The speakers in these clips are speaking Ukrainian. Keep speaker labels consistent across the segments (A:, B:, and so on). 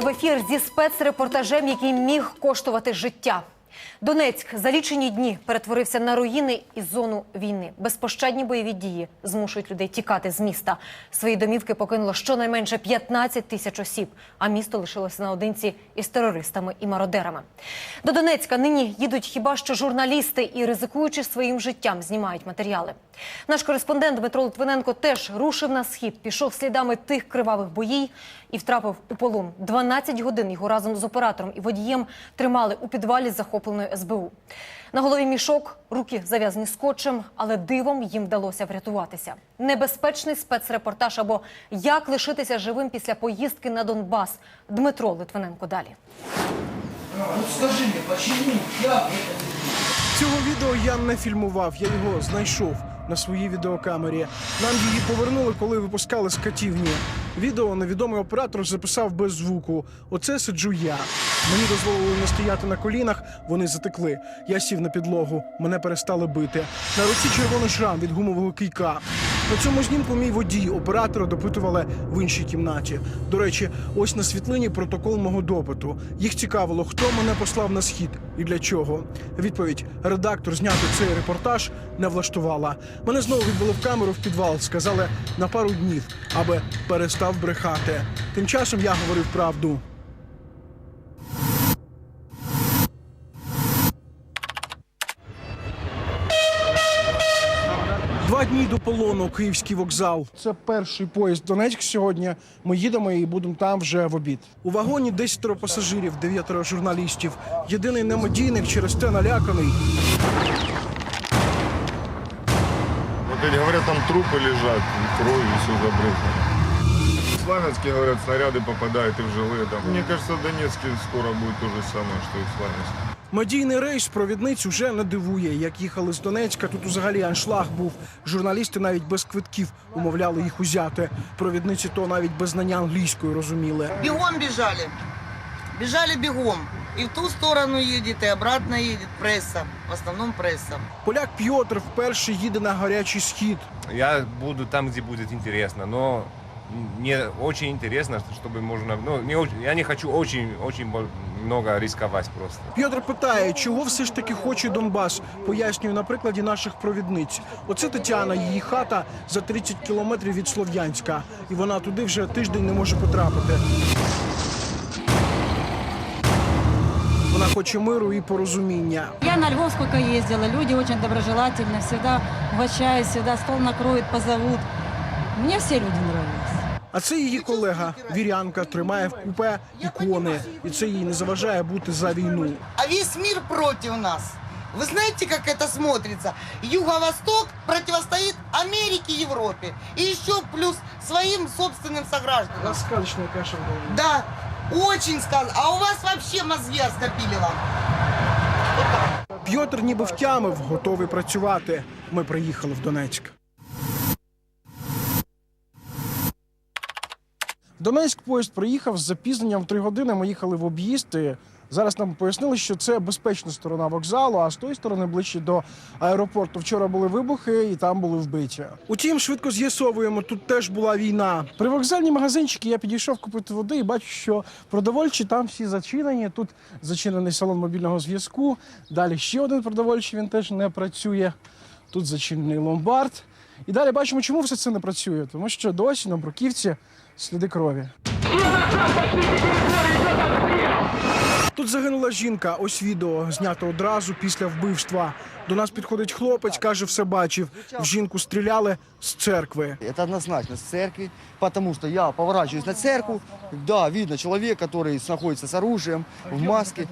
A: В ефір зі спецрепортажем, який міг коштувати життя. Донецьк за лічені дні перетворився на руїни і зону війни. Безпощадні бойові дії змушують людей тікати з міста. Свої домівки покинуло щонайменше 15 тисяч осіб, а місто лишилося наодинці із терористами і мародерами. До Донецька нині їдуть хіба що журналісти і, ризикуючи своїм життям, знімають матеріали. Наш кореспондент Дмитро Литвиненко теж рушив на схід, пішов слідами тих кривавих боїв і втрапив у полон. 12 годин його разом з оператором і водієм тримали у підвалі захопленої СБУ. На голові мішок, руки зав'язані скотчем, але дивом їм вдалося врятуватися. Небезпечний спецрепортаж або як лишитися живим після поїздки на Донбас. Дмитро Литвиненко далі.
B: Вот скажи мне, почему я
C: Цього відео я не фільмував, я його знайшов на своїй відеокамері. Нам її повернули, коли випускали з катівні. Відео невідомий оператор записав без звуку. Оце сиджу я. Мені дозволили не стояти на колінах, вони затекли. Я сів на підлогу, мене перестали бити. На руці червоний шрам від гумового кийка. На цьому знімку мій водій оператора допитували в іншій кімнаті. До речі, ось на світлині протокол мого допиту. Їх цікавило, хто мене послав на схід і для чого. Відповідь: редактор зняти цей репортаж не влаштувала. Мене знову відвели в камеру в підвал. Сказали на пару днів, аби перестав брехати. Тим часом я говорив правду. Два дні до полону Київський вокзал. Це перший поїзд Донецьк сьогодні. Ми їдемо і будемо там вже в обід. У вагоні десятеро пасажирів, дев'ятеро журналістів. Єдиний немодійник через те наляканий
D: Вот эти говорят, там трупы лежат, и кровью все забрызгано. В Славянске, говорят, снаряды попадают и в жилые дома. Мне кажется, в Донецке скоро будет то же самое, что и в Славянске.
C: Медійний рейс провідниць уже не дивує. Як їхали з Донецька, тут взагалі аншлаг був. Журналісти навіть без квитків умовляли їх узяти. Провідниці то навіть без знання англійської розуміли.
E: Бегом бежали. Бежали бегом. И в ту сторону едет, и обратно едет пресса. В основном пресса.
C: Поляк Пьотр вперше їде на гарячий схід.
F: Я буду там, где будет интересно, но мне очень интересно, чтобы можно, ну, не очень, я не хочу очень, очень бо- много рисковать просто.
C: Пьотр питає, чого все ж таки хоче Донбас. Пояснюю на прикладі наших провідниць. Оце Тетяна, її хата за 30 кілометрів від Слов'янська, і вона туди вже тиждень не може потрапити. Вона хоче миру і порозуміння.
G: Я на Львов сколько ездила, люди очень доброжелательны, всегда угощают, всегда стол накроют, позовут. Мне все люди нравились.
C: А це її колега, вірянка, тримає в купе ікони, і це їй не заважає бути за війну.
E: А весь мир против нас. Вы знаете, как это смотрится? Юго-Восток противостоит Америке и Европе. И еще плюс своим собственным согражданам.
C: Сказочна каша в
E: Да, очень сказано. А у вас вообще мозги оскопили вам.
C: Пьотр ніби втямив, готовий працювати. Ми приїхали в Донецьк. Донецьк поїзд приїхав з запізненням три години. Ми їхали в об'їзд. Зараз нам пояснили, що це безпечна сторона вокзалу, а з тої сторони ближче до аеропорту. Вчора були вибухи і там були вбиті. Утім, швидко з'ясовуємо, тут теж була війна. При вокзальні магазинчики я підійшов купити води і бачу, що продовольчі там всі зачинені. Тут зачинений салон мобільного зв'язку. Далі ще один продовольчий, він теж не працює. Тут зачинений ломбард. І далі бачимо, чому все це не працює. Тому що досі на бруківці сліди крові. Тут загинула жінка. Ось відео знято одразу після вбивства. До нас підходить хлопець, каже, все бачив. В жінку стріляли з церкви.
H: Це однозначно з церкви, тому що я поворачуюсь на церкву. да, видно чоловік, який знаходиться з оружием, в маски.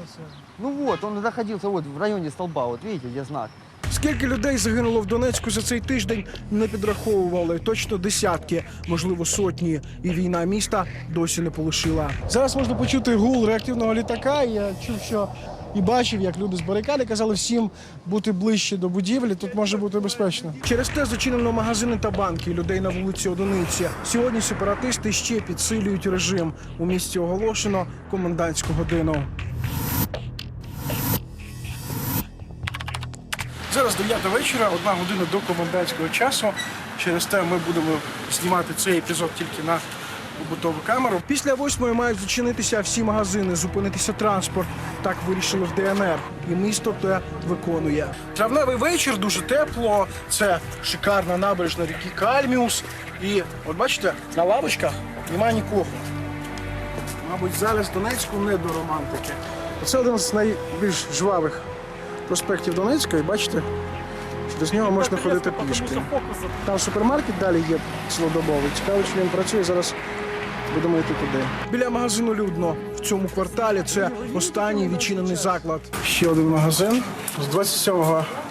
H: Ну от, він знаходився от в районі столба, От видите, є знак.
C: Скільки людей загинуло в Донецьку за цей тиждень, не підраховували. Точно десятки, можливо, сотні. І війна міста досі не полишила. Зараз можна почути гул реактивного літака. Я чув, що і бачив, як люди з барикади казали всім бути ближче до будівлі. Тут може бути безпечно. Через те зачинено магазини та банки. Людей на вулиці одиниці. Сьогодні сепаратисти ще підсилюють режим. У місті оголошено комендантську годину. Зараз 9 вечора, одна година до комендантського часу. Через те ми будемо знімати цей епізод тільки на побутову камеру. Після восьмої мають зачинитися всі магазини, зупинитися транспорт. Так вирішили в ДНР. І місто те виконує. Травневий вечір дуже тепло. Це шикарна набережна ріки Кальміус. І от бачите, на лавочках немає нікого. Мабуть, зараз Донецьку не до романтики. Це один з найбільш жвавих проспектів Донецька, і бачите, до з нього можна ходити пішки. Там супермаркет далі є цілодобовий. Цікаво, чи він працює зараз. Будемо йти туди. Біля магазину людно в цьому кварталі. Це останній відчинений заклад. Ще один магазин. З 27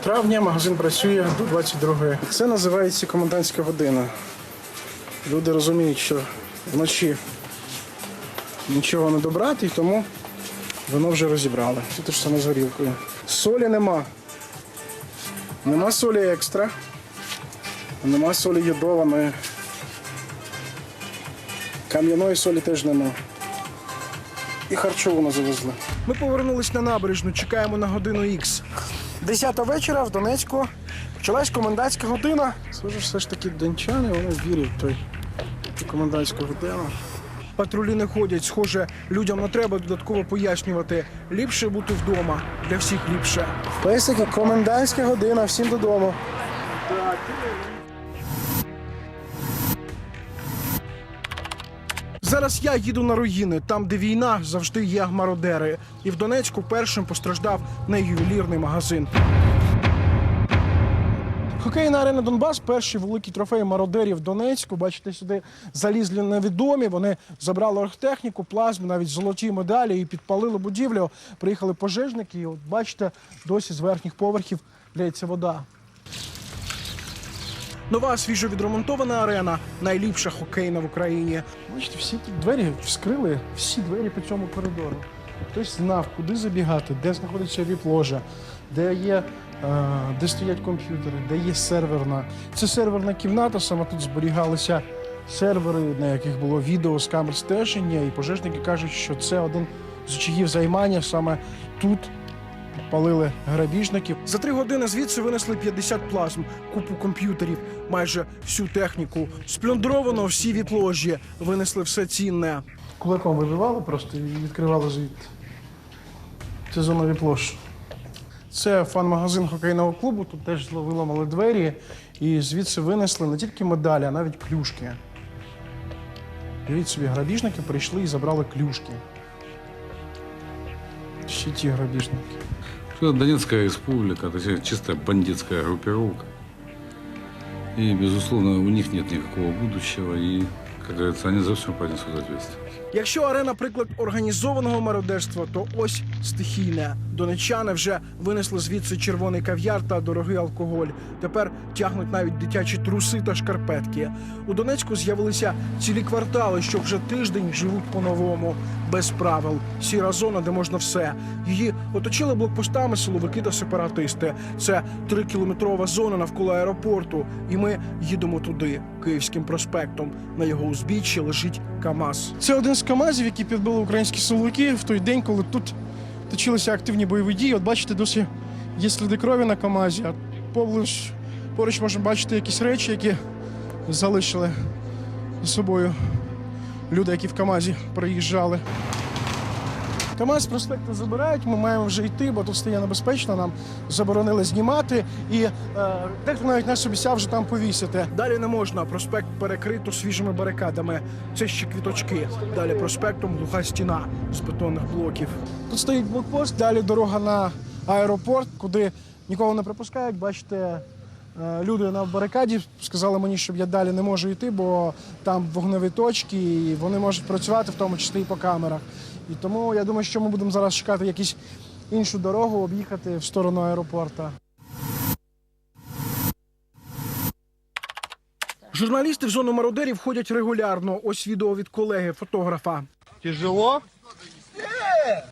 C: травня магазин працює до 22. Це називається комендантська година. Люди розуміють, що вночі нічого не добрати, тому воно вже розібрали. Це те ж саме з горілкою. Солі нема. Нема солі екстра. Нема солі йодованої. Кам'яної солі теж нема. І харчову завезли. Ми повернулись на набережну, чекаємо на годину Х. Десята вечора в Донецьку почалась комендантська година. Схоже, все ж таки дончани, вони вірять в той комендантську годину. Патрулі не ходять, схоже, людям не треба додатково пояснювати. Ліпше бути вдома. Для всіх ліпше. Песики, комендантська година, всім додому. Зараз я їду на руїни, там, де війна, завжди є мародери. І в Донецьку першим постраждав неювелірний магазин. Хокейна арена Донбас перші великі трофеї мародерів Донецьку. Бачите, сюди залізли невідомі. Вони забрали оргтехніку, плазму, навіть золоті медалі і підпалили будівлю. Приїхали пожежники. І от бачите, досі з верхніх поверхів лється вода. Нова свіжо відремонтована арена, найліпша хокейна в Україні. Бачите, всі тут двері вскрили, всі двері по цьому коридору. Хтось знав, куди забігати, де знаходиться віп-ложа, де є. Де стоять комп'ютери, де є серверна. Це серверна кімната, саме тут зберігалися сервери, на яких було відео з камер стеження, і пожежники кажуть, що це один з очагів займання саме тут Підпалили грабіжників. За три години звідси винесли 50 плазм, купу комп'ютерів, майже всю техніку. Сплюндровано всі віпложі, винесли все цінне. Кулаком вибивали просто і відкривали звідти. Це зона віплож. Це фан-магазин хокейного клубу. Тут теж виламали двері і звідси винесли не тільки медалі, а навіть клюшки. Дивіться собі, грабіжники прийшли і забрали клюшки. Ще ті грабіжники.
I: Донецкая республика, то есть чисто бандитская группировка. И, безусловно, у них нет никакого будущего, и, как говорится, они за все понесут ответственность.
C: Якщо арена приклад організованого мародерства, то ось стихійне. Донечани вже винесли звідси червоний кав'яр та дорогий алкоголь. Тепер тягнуть навіть дитячі труси та шкарпетки. У Донецьку з'явилися цілі квартали, що вже тиждень живуть по-новому, без правил. Сіра зона, де можна все. Її оточили блокпостами силовики та сепаратисти. Це трикілометрова зона навколо аеропорту. І ми їдемо туди, Київським проспектом. На його узбіччі лежить КАМАЗ. Це один з КАМАЗів, які підбили українські силовики в той день, коли тут точилися активні бойові дії. От бачите, досі є сліди крові на КАМАЗі. А поруч, поруч можна бачити якісь речі, які залишили за собою люди, які в КАМАЗі приїжджали. КАМАЗ з забирають, ми маємо вже йти, бо тут стає небезпечно, нам заборонили знімати. І е, дехто навіть нас обіцяв вже там повісити. Далі не можна, проспект перекрито свіжими барикадами. Це ще квіточки. Далі проспектом глуха стіна з бетонних блоків. Тут стоїть блокпост, далі дорога на аеропорт, куди нікого не пропускають. Бачите, Е, Люди на барикаді сказали мені, щоб я далі не можу йти, бо там вогневі точки, і вони можуть працювати, в тому числі і по камерах. І тому я думаю, що ми будемо зараз шукати якусь іншу дорогу, об'їхати в сторону аеропорта. Журналісти в зону мародерів ходять регулярно. Ось відео від колеги, фотографа.
H: Тяжело?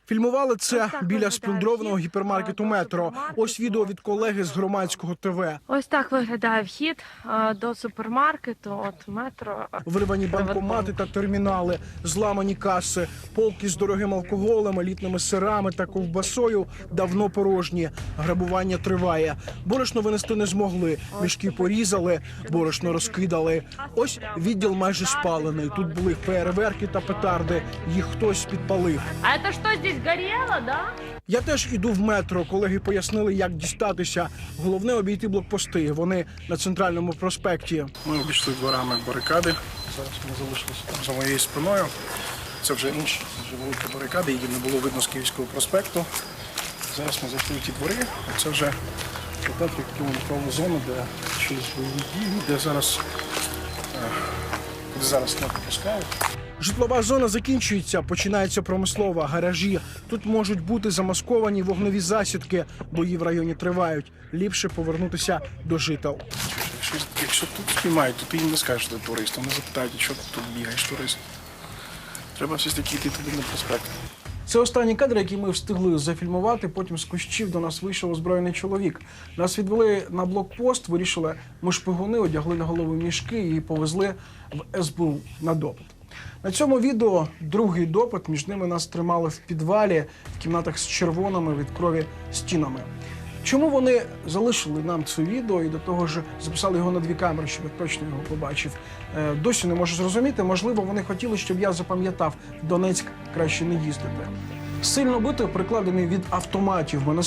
C: Фільмували це біля сплюндрованого гіпермаркету метро. Ось відео від колеги з громадського ТВ.
J: Ось так виглядає вхід е, до супермаркету, от метро.
C: Вирвані банкомати та термінали, зламані каси, полки з дорогим алкоголем, елітними сирами та ковбасою давно порожні. Грабування триває. Борошно винести не змогли. Мішки порізали, борошно розкидали. Ось відділ майже спалений. Тут були феєрверки та петарди. Їх хтось підпалив.
J: А це що здесь горіло, да?
C: Я теж іду в метро. Колеги пояснили, як дістатися. Головне обійти блокпости. Вони на центральному проспекті. Ми обійшли дворами барикади. Зараз ми залишилися там за моєю спиною. Це вже інші вже великі барикади, її не було видно з Київського проспекту. Зараз ми зайшли в ті двори. Це вже театр кілометрову зону, де щось бойові дії, де зараз, е, де зараз не пропускають. Житлова зона закінчується, починається промислова, гаражі. Тут можуть бути замасковані вогневі засідки. Бої в районі тривають. Ліпше повернутися до жител. Якщо, якщо тут спіймають, то ти їм не скажеш, що ти турист. Вони запитають, що ти тут бігаєш, турист. Треба все ж таки йти туди на проспект. Це останні кадри, які ми встигли зафільмувати. Потім з кущів до нас вийшов озброєний чоловік. Нас відвели на блокпост, вирішили, ми шпигуни, одягли на голову мішки і повезли в СБУ на допит. На цьому відео другий допит. Між ними нас тримали в підвалі в кімнатах з червоними від крові стінами. Чому вони залишили нам це відео і до того ж записали його на дві камери, щоб я точно його побачив? Е, Досі не можу зрозуміти. Можливо, вони хотіли, щоб я запам'ятав Донецьк краще не їздити. Сильно бито прикладений від автоматів. Ми не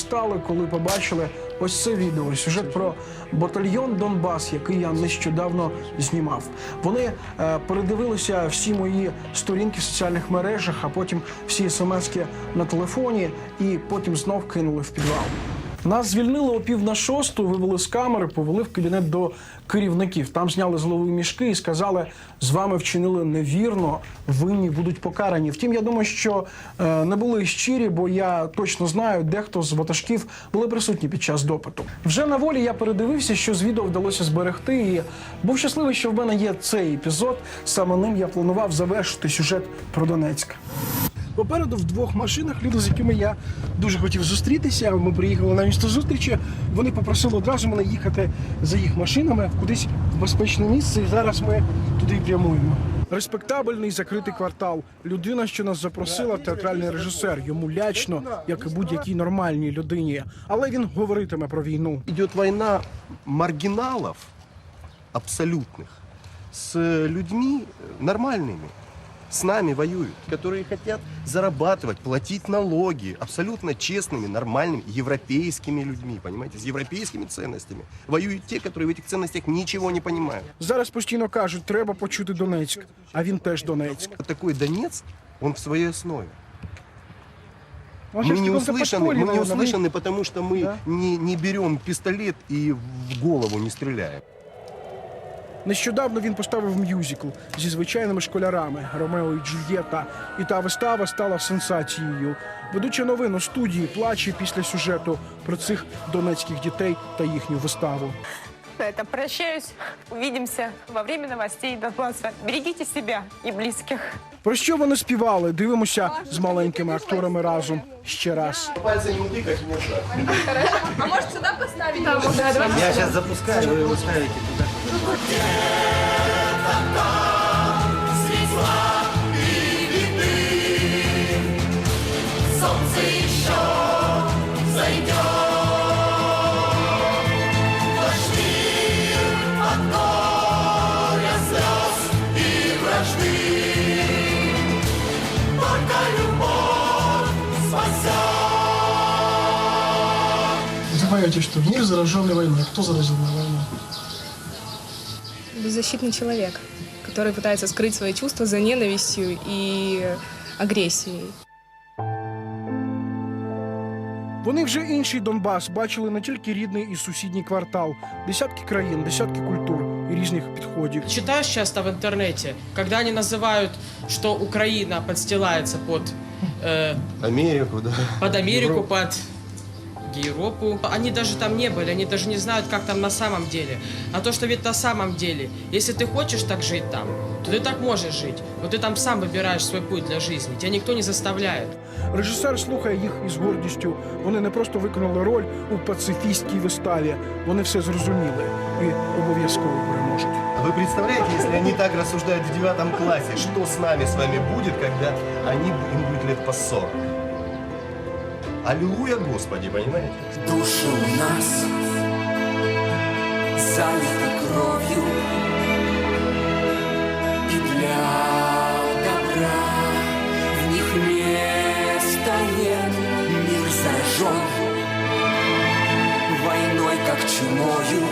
C: коли побачили ось це відео. Сюжет про батальйон Донбас, який я нещодавно знімав. Вони е, передивилися всі мої сторінки в соціальних мережах, а потім всі смски на телефоні, і потім знов кинули в підвал. Нас звільнили о пів на шосту, вивели з камери, повели в кабінет до керівників. Там зняли з мішки і сказали, з вами вчинили невірно, винні будуть покарані. Втім, я думаю, що е, не були щирі, бо я точно знаю, дехто з ватажків були присутні під час допиту. Вже на волі я передивився, що з відео вдалося зберегти. І був щасливий, що в мене є цей епізод. Саме ним я планував завершити сюжет про Донецьк. Попереду в двох машинах люди, з якими я дуже хотів зустрітися. Ми приїхали на місто зустрічі. Вони попросили одразу мене їхати за їх машинами кудись в безпечне місце. І зараз ми туди прямуємо. Респектабельний закритий квартал. Людина, що нас запросила, театральний режисер. Йому лячно, як і будь-якій нормальній людині. Але він говоритиме про війну.
K: идет война маргиналов абсолютных с людьми нормальными С нами воюют, которые хотят зарабатывать, платить налоги абсолютно честными, нормальными, европейскими людьми, понимаете, с европейскими ценностями. Воюют те, которые в этих ценностях ничего не понимают.
C: Зараз постійно кажуть, треба почути Донецьк. А він теж Донецьк.
K: Вот такой Донецк, он в своей основе.
C: Он
K: Мы
C: щас
K: не
C: в каком-то
K: услышаны,
C: подполье,
K: мы не
C: наверное,
K: услышаны, потому что мы
C: Да.
K: не, не берем пистолет и в голову не стреляем.
C: Нещодавно він поставив мюзикл зі звичайними школярами Ромео і Джульєта, і та вистава стала сенсацією. Ведуча новин у студії плаче після сюжету про цих донецьких дітей та їхню виставу
J: Это прощаюсь. Увидимся во время новостей Донбасса. Берегите себя и близких.
C: Про що вони співали? Дивимося з маленькими акторами разом ще раз.
K: Пальцы не утыкать, не
B: Я сейчас запускаю, вы его ставите туда.
C: Думаєте, що мир заражений війною. Хто заражений війною?
J: Беззащитный человек, который пытается скрыть свои чувства за ненавистью и агрессией.
C: Вони вже інший Донбас бачили не тільки рідний і сусідній квартал, десятки країн, десятки культур і різних підходів.
L: Читаешь часто в интернете, когда они называют, что Украина подстилается под, э,
K: Америку, да.
L: под Америку, под Европу. Они даже там не были, они даже не знают, как там на самом деле. А то, что ведь на самом деле, если ты хочешь так жить там, то ты так можешь жить. Но ты там сам выбираешь свой путь для жизни. Тебя никто не заставляет.
C: Режисер слухає їх із гордістю. Вони не просто виконали роль у пацифістській виставі. Вони все зрозуміли і обов'язково переможуть.
K: Вы представляете, если они так рассуждают в девятом классе, что с нами с вами будет, когда они, им будет лет по 40? Аллилуйя, Господи, понимаете?
B: Души у нас залиты кровью и для добра в них места нет. Мир сражен войной, как чумою.